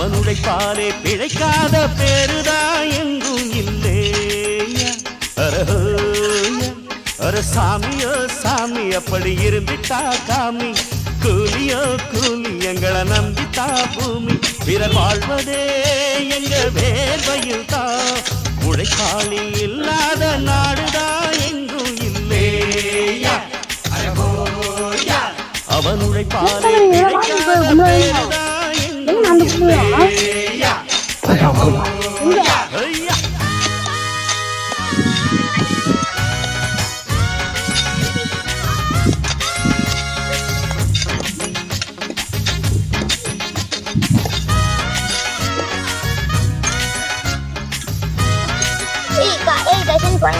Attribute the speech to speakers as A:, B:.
A: உழைப்பாலே பிழைக்காத பேருதா எங்கும் இல்லையா? அர சாமியோ சாமி அப்படி இருந்துட்டா காமி. கூலியோ கூலி எங்களை நம்பித்தா பூமி. பிறர் வாழ்வதே எங்க வேர்வையில் தான் உழைப்பாளி இல்லாத
B: 等
A: 等！
B: 哎
A: 呀！
B: 一个，
A: 一
B: 个
A: 先
C: 过来，